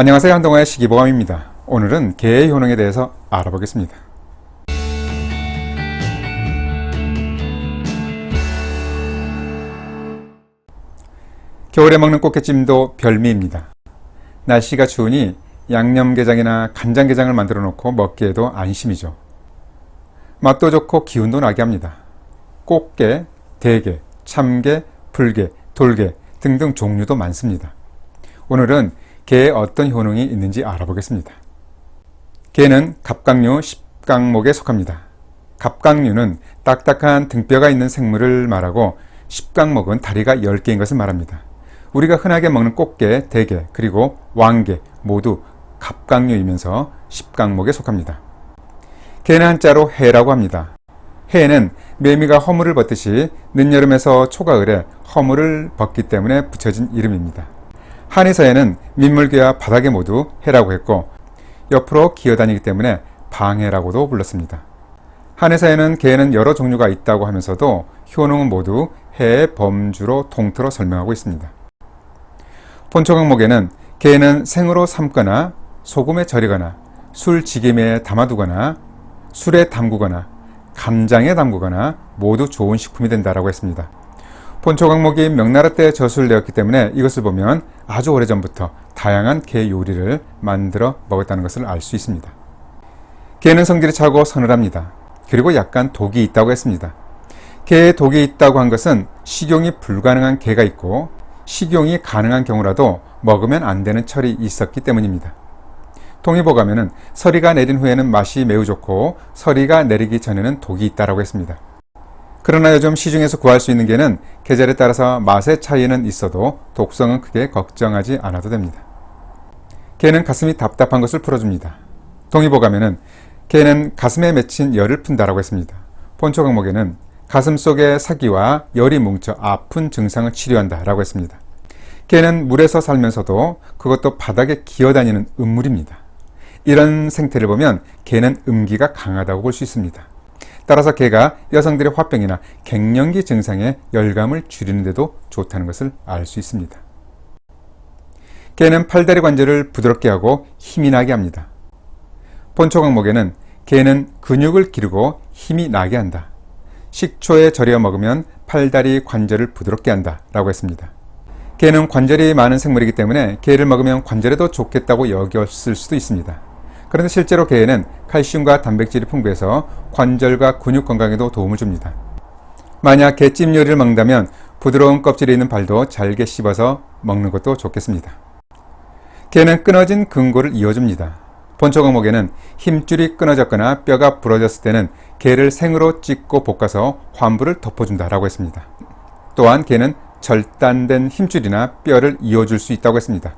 안녕하세요 한동아의 시기보감입니다. 오늘은 개의 효능에 대해서 알아보겠습니다. 겨울에 먹는 꽃게찜도 별미입니다. 날씨가 추우니 양념게장이나 간장게장을 만들어 놓고 먹기에도 안심이죠. 맛도 좋고 기운도 나게 합니다. 꽃게, 대게, 참게, 불게, 돌게 등등 종류도 많습니다. 오늘은 게에 어떤 효능이 있는지 알아보겠습니다. 게는 갑각류 10강목에 속합니다. 갑각류는 딱딱한 등뼈가 있는 생물을 말하고 10강목은 다리가 10개인 것을 말합니다. 우리가 흔하게 먹는 꽃게, 대게, 그리고 왕게 모두 갑각류이면서 10강목에 속합니다. 게는 한자로 해라고 합니다. 해에는 매미가 허물을 벗듯이 늦여름에서 초가을에 허물을 벗기 때문에 붙여진 이름입니다. 한의사에는 민물개와 바닥에 모두 해라고 했고 옆으로 기어다니기 때문에 방해라고도 불렀습니다. 한의사에는 개에는 여러 종류가 있다고 하면서도 효능은 모두 해의 범주로 통틀어 설명하고 있습니다. 본초강목에는 개는 생으로 삶거나 소금에 절이거나 술지김에 담아두거나 술에 담그거나 간장에 담그거나 모두 좋은 식품이 된다라고 했습니다. 본초 강목이 명나라 때 저술되었기 때문에 이것을 보면 아주 오래전부터 다양한 게 요리를 만들어 먹었다는 것을 알 수 있습니다. 게는 성질이 차고 서늘합니다. 그리고 약간 독이 있다고 했습니다. 게에 독이 있다고 한 것은 식용이 불가능한 게가 있고 식용이 가능한 경우라도 먹으면 안 되는 철이 있었기 때문입니다. 동의보감에는 서리가 내린 후에는 맛이 매우 좋고 서리가 내리기 전에는 독이 있다고 했습니다. 그러나 요즘 시중에서 구할 수 있는 게는 계절에 따라서 맛의 차이는 있어도 독성은 크게 걱정하지 않아도 됩니다. 게는 가슴이 답답한 것을 풀어줍니다. 동의보감에는 게는 가슴에 맺힌 열을 푼다라고 했습니다. 본초 강목에는 가슴 속에 사기와 열이 뭉쳐 아픈 증상을 치료한다라고 했습니다. 개는 물에서 살면서도 그것도 바닥에 기어다니는 음물입니다. 이런 생태를 보면 개는 음기가 강하다고 볼 수 있습니다. 따라서 개가 여성들의 화병이나 갱년기 증상의 열감을 줄이는 데도 좋다는 것을 알 수 있습니다. 개는 팔다리 관절을 부드럽게 하고 힘이 나게 합니다. 본초 강목에는 개는 근육을 기르고 힘이 나게 한다. 식초에 절여 먹으면 팔다리 관절을 부드럽게 한다 라고 했습니다. 개는 관절이 많은 생물이기 때문에 개를 먹으면 관절에도 좋겠다고 여겼을 수도 있습니다. 그런데 실제로 게에는 칼슘과 단백질이 풍부해서 관절과 근육 건강에도 도움을 줍니다. 만약 게찜 요리를 먹는다면 부드러운 껍질이 있는 발도 잘게 씹어서 먹는 것도 좋겠습니다. 게는 끊어진 근골을 이어줍니다. 본초 강목에는 힘줄이 끊어졌거나 뼈가 부러졌을 때는 게를 생으로 찢고 볶아서 환부를 덮어준다라고 했습니다. 또한 게는 절단된 힘줄이나 뼈를 이어줄 수 있다고 했습니다.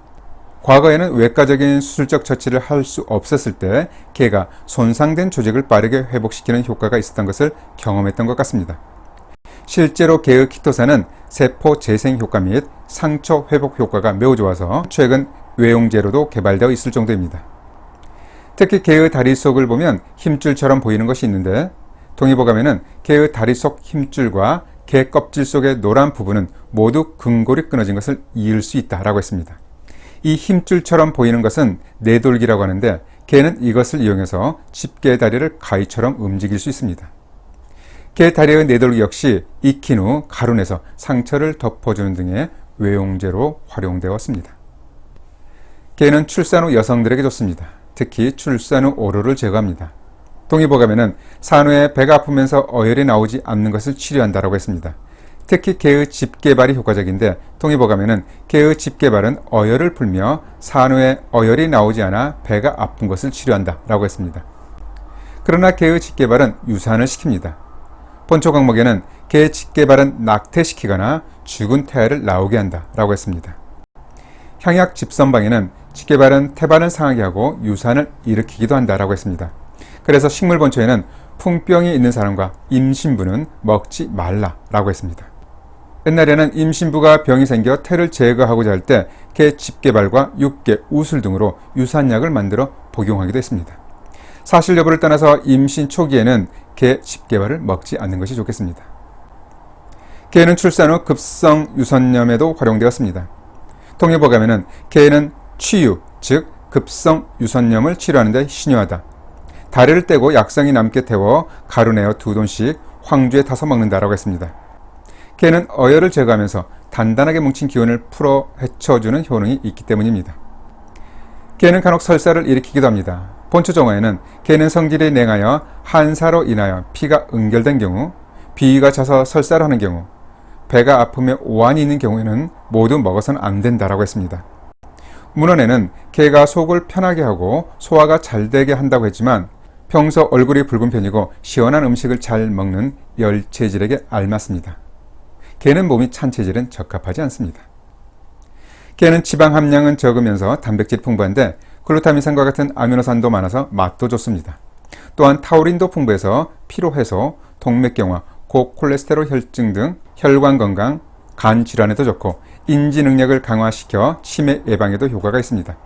과거에는 외과적인 수술적 처치를 할 수 없었을 때 개가 손상된 조직을 빠르게 회복시키는 효과가 있었던 것을 경험했던 것 같습니다. 실제로 개의 키토산은 세포 재생 효과 및 상처 회복 효과가 매우 좋아서 최근 외용제로도 개발되어 있을 정도입니다. 특히 개의 다리 속을 보면 힘줄처럼 보이는 것이 있는데 동의보감에는 개의 다리 속 힘줄과 개 껍질 속의 노란 부분은 모두 근골이 끊어진 것을 이을 수 있다라고 했습니다. 이 힘줄처럼 보이는 것은 내돌기라고 하는데 개는 이것을 이용해서 집게 다리를 가위처럼 움직일 수 있습니다. 개 다리의 내돌기 역시 익힌 후 가루내서 상처를 덮어주는 등의 외용제로 활용되었습니다. 개는 출산 후 여성들에게 좋습니다. 특히 출산 후 오로를 제거합니다. 동의보감에는 산후에 배가 아프면서 어혈이 나오지 않는 것을 치료한다고 했습니다. 특히 개의 집게발이 효과적인데 동의보감에는 개의 집게발은 어혈을 풀며 산후에 어혈이 나오지 않아 배가 아픈 것을 치료한다 라고 했습니다. 그러나 개의 집게발은 유산을 시킵니다. 본초 강목에는 개의 집게발은 낙태시키거나 죽은 태아를 나오게 한다 라고 했습니다. 향약 집선방에는 집게발은 태반을 상하게 하고 유산을 일으키기도 한다 라고 했습니다. 그래서 식물 본초에는 풍병이 있는 사람과 임신부는 먹지 말라라고 했습니다. 옛날에는 임신부가 병이 생겨 태를 제거하고자 할 때 개 집게발과 육개, 우술 등으로 유산약을 만들어 복용하기도 했습니다. 사실 여부를 떠나서 임신 초기에는 개 집게발을 먹지 않는 것이 좋겠습니다. 개는 출산 후 급성 유선염에도 활용되었습니다. 통일보감에는 개는 치유, 즉 급성 유선염을 치료하는 데 신유하다. 다리를 떼고 약성이 남게 태워 가루 내어 두 돈씩 황주에 타서 먹는다라고 했습니다. 게는 어혈을 제거하면서 단단하게 뭉친 기운을 풀어 헤쳐주는 효능이 있기 때문입니다. 게는 간혹 설사를 일으키기도 합니다. 본초정화에는 게는 성질이 냉하여 한사로 인하여 피가 응결된 경우, 비위가 차서 설사를 하는 경우, 배가 아프며 오한이 있는 경우에는 모두 먹어서는 안 된다라고 했습니다. 문헌에는 게가 속을 편하게 하고 소화가 잘 되게 한다고 했지만 평소 얼굴이 붉은 편이고 시원한 음식을 잘 먹는 열 체질에게 알맞습니다. 게는 몸이 찬 체질은 적합하지 않습니다. 게는 지방 함량은 적으면서 단백질 풍부한데 글루타민산과 같은 아미노산도 많아서 맛도 좋습니다. 또한 타우린도 풍부해서 피로 해소, 동맥경화, 고콜레스테롤 혈증 등 혈관 건강, 간 질환에도 좋고 인지 능력을 강화시켜 치매 예방에도 효과가 있습니다.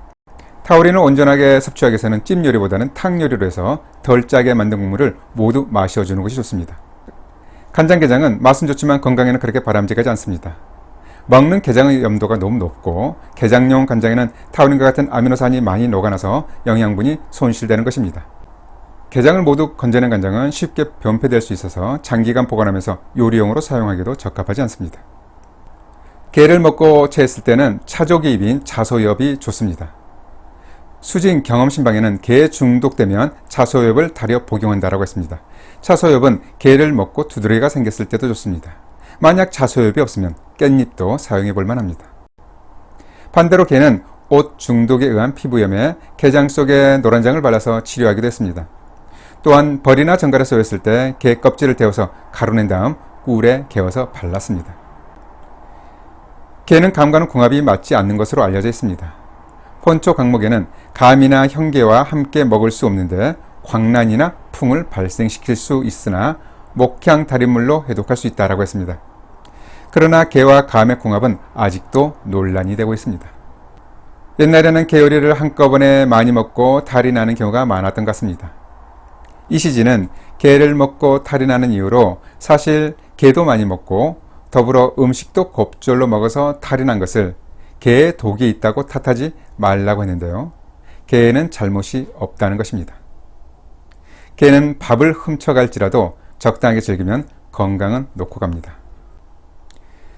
타우린을 온전하게 섭취하기 위해서는 찜 요리보다는 탕 요리로 해서 덜 짜게 만든 국물을 모두 마셔주는 것이 좋습니다. 간장게장은 맛은 좋지만 건강에는 그렇게 바람직하지 않습니다. 먹는 게장의 염도가 너무 높고 게장용 간장에는 타우린과 같은 아미노산이 많이 녹아나서 영양분이 손실되는 것입니다. 게장을 모두 건져낸 간장은 쉽게 변폐될 수 있어서 장기간 보관하면서 요리용으로 사용하기도 적합하지 않습니다. 게를 먹고 체했을 때는 차조기입인 자소엽이 좋습니다. 수진 경험신방에는 게에 중독되면 차소엽을 달여 복용한다라고 했습니다. 차소엽은 게를 먹고 두드러기가 생겼을 때도 좋습니다. 만약 차소엽이 없으면 깻잎도 사용해 볼 만합니다. 반대로 게는 옷 중독에 의한 피부염에 게장 속에 노란장을 발라서 치료하기도 했습니다. 또한 벌이나 정갈에 쏘였을 때 게 껍질을 데워서 가루낸 다음 꿀에 개어서 발랐습니다. 게는 감과는 궁합이 맞지 않는 것으로 알려져 있습니다. 본초 강목에는 감이나 형계와 함께 먹을 수 없는데 광란이나 풍을 발생시킬 수 있으나 목향 달인물로 해독할 수 있다라고 했습니다. 그러나 게와 감의 궁합은 아직도 논란이 되고 있습니다. 옛날에는 게 요리를 한꺼번에 많이 먹고 탈이 나는 경우가 많았던 것 같습니다. 이시진은 게를 먹고 탈이 나는 이유로 사실 게도 많이 먹고 더불어 음식도 곱절로 먹어서 탈이 난 것을 게에 독이 있다고 탓하지 말라고 했는데요. 게에는 잘못이 없다는 것입니다. 게는 밥을 훔쳐갈지라도 적당하게 즐기면 건강은 놓고 갑니다.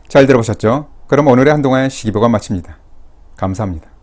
잘 들어보셨죠? 그럼 오늘의 한동안의 시기보가 마칩니다. 감사합니다.